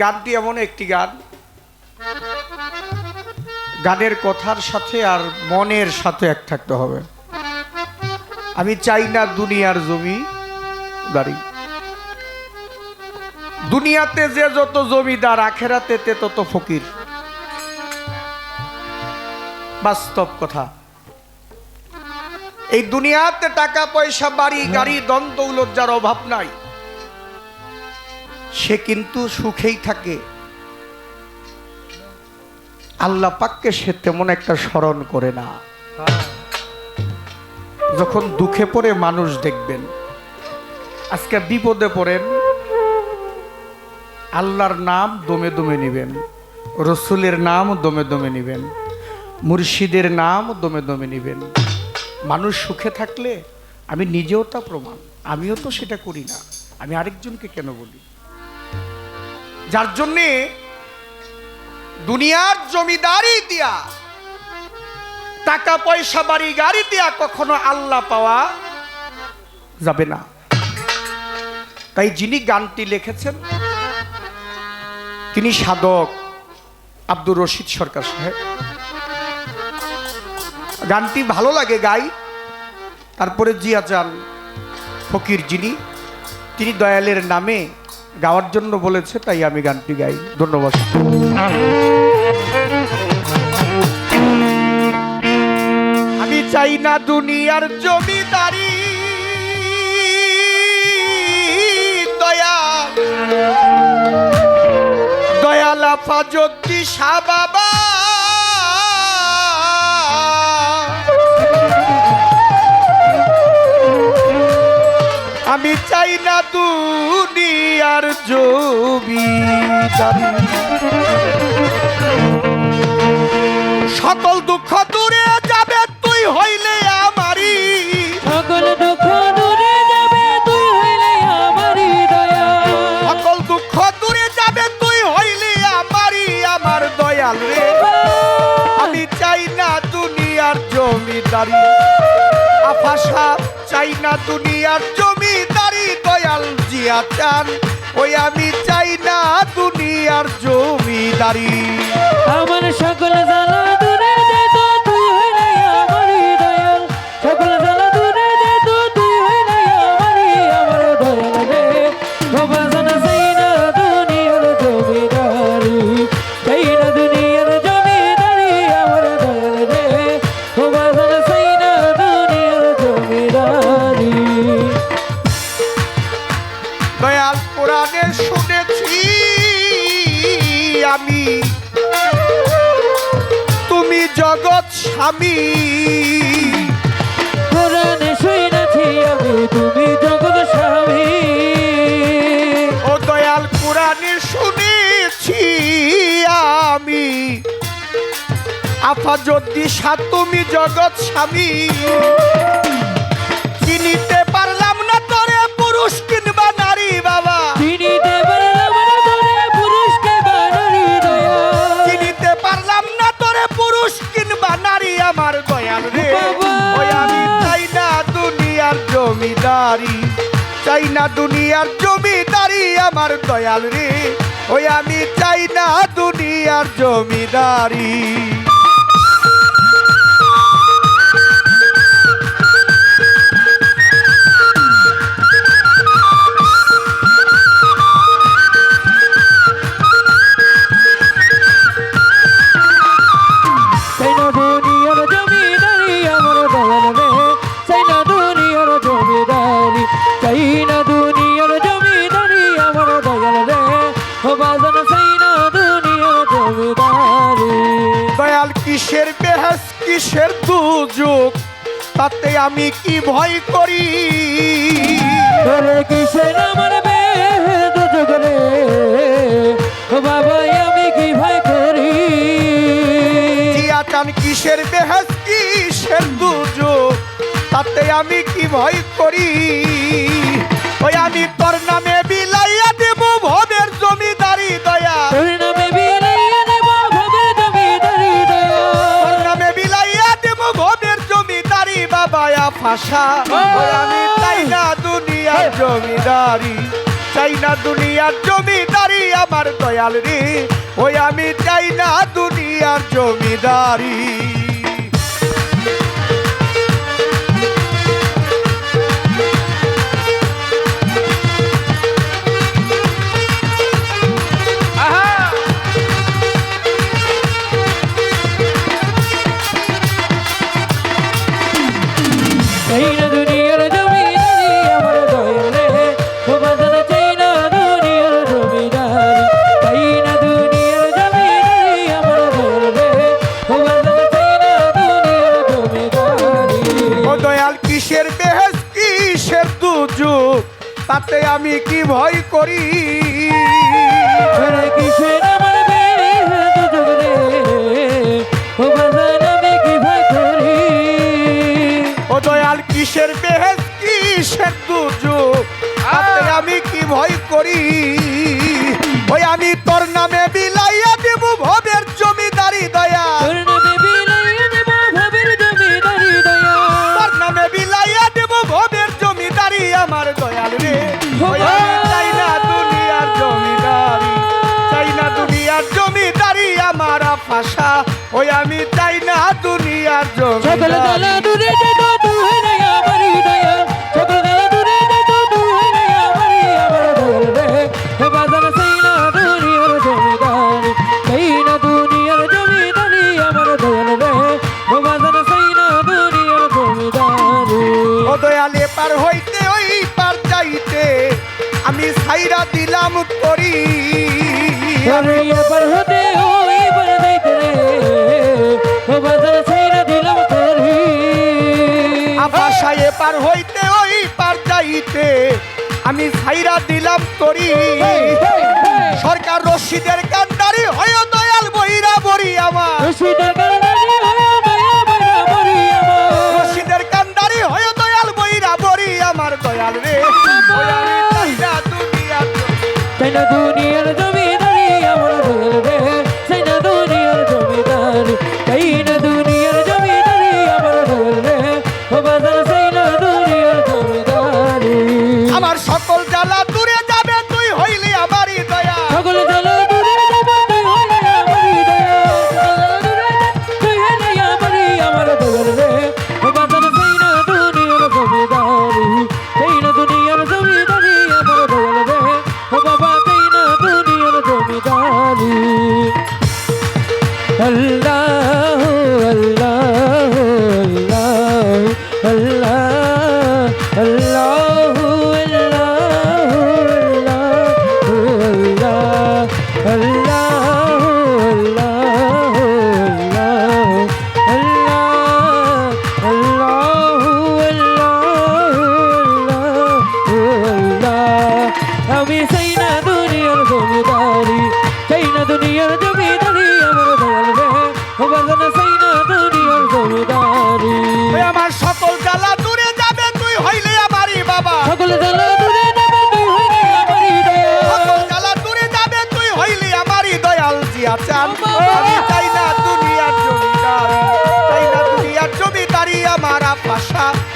গানটি এমন একটি গান। গানের কথার সাথে আর মনের সাথে এক থাকতে হবে। আমি চাই না দুনিয়ার জমি দাঁড়ি দুনিয়াতে যে যত জমিদার আখেরাতে তে তত ফকির। বাস্তব কথা। এই দুনিয়াতে টাকা পয়সা বাড়ি, গাড়ি দ্বন্দ্ব লজ্জার অভাব নাই। সে কিন্তু সুখেই থাকে। আল্লাহ পাককে সে তেমন একটা স্মরণ করে না। যখন দুঃখে পড়ে মানুষ দেখবেন, আজকে বিপদে পড়েন, আল্লাহর নাম দমে দমে নিবেন, রসুলের নাম দমে দমে নিবেন, মুর্শিদের নাম দমে দমে নিবেন। মানুষ সুখে থাকলে আমি নিজেও তা প্রমাণ, আমিও তো সেটা করি না, আমি আরেকজনকে কেন বলি? যার জন্যে দুনিয়ার জমিদারি দিয়া টাকা পয়সা বাড়ি, গাড়ি দিয়া কখনো আল্লাহ পাওয়া যাবে না। তাই যিনি গানটি লিখেছেন, তিনি সাধক আব্দুর রশিদ সরকার সাহেব। গানটি ভালো লাগে, গাই। তারপরে জিয়া যান ফকির যিনি, তিনি দয়ালের নামে গাওয়ার জন্য বলেছে, তাই আমি গানটি গাই। ধন্যবাদ। আমি চাই না দুনিয়ার জমিদারি দয়া দয়াল আফা জ্যোতি বাবা আমি চাই না দুনিয়ার জমিদারি সকল দুঃখ দূরে যাবে তুই হইলে আমারি সকল দুঃখ দূরে যাবে তুই হইলে আমারই দয়া। সকল দুঃখ দূরে যাবে তুই হইলে আমারি আমার দয়াল রে। আমি চাই না দুনিয়ার জমিদারি আফাসা চাই না দুনিয়ার জমিদারি দয়াল জিয়া চান। ওই আমি চাই না দুনিয়ার জমিদারি। আমার আফা যদি তুমি জগৎ স্বামী। চিনিতে পারলাম না তোরে পুরুষ কিনবা নারী বাবা। চিনিতে পারলাম না তোরে পুরুষকে বানারি দয়া চিনিতে পারলাম না তোরে পুরুষ কিনবা নারী আমার দয়াল রে। ওই আমি চাই না দুনিয়ার জমিদারি। চাই না দুনিয়ার জমিদারি আমার দয়াল রে। ওই আমি চাই না দুনিয়ার জমিদারি। কিসের দুযোগ তাতে আমি কি ভয় করি? কিসের আমার বাবা আমি কি ভয় করি? জিয়া কিসের বেহাস কিসের দুযোগ তাতে আমি কি ভয় করি? ওই আমি তোর নামে ভাষা। আমি চাই না দুনিয়ার জমিদারি চাই না দুনিয়ার জমিদারি আমার দয়াল রে। ওই আমি চাই না দুনিয়ার জমিদারি। তাতে আমি কি ভয় করি? কিসের কিসের বেহেজ কিসের আমি কি ভয় করি? ভয় আমি তোর নামে বিল চাই না দুনিয়ার জমিদারি চাই না দুনিয়ার জমিদারি আমার ওই আমি চাই না দুনিয়ার জমিদারি। করি। আমি এবার পার হইতে ওই পার যাইতে আমি ছাইরা দিলাম করি সরকার রশিদের কান্দারি হয় দয়াল বহিরা বড়ি আমার। রশিদের কান্দারি রশিদের কান্দারি হয় দয়াল বহিরা বড়ি আমার। দয়াল রে দয়াল দুনিয়া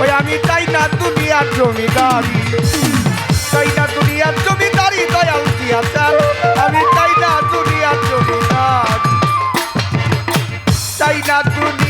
ওই আমি চাই না দুনিয়ার জমিদারি। চাই না দুনিয়ার জমিদারি, দয়াল দিয়া চান। আমি চাই না দুনিয়ার জমিদারি। চাই না দুনিয়া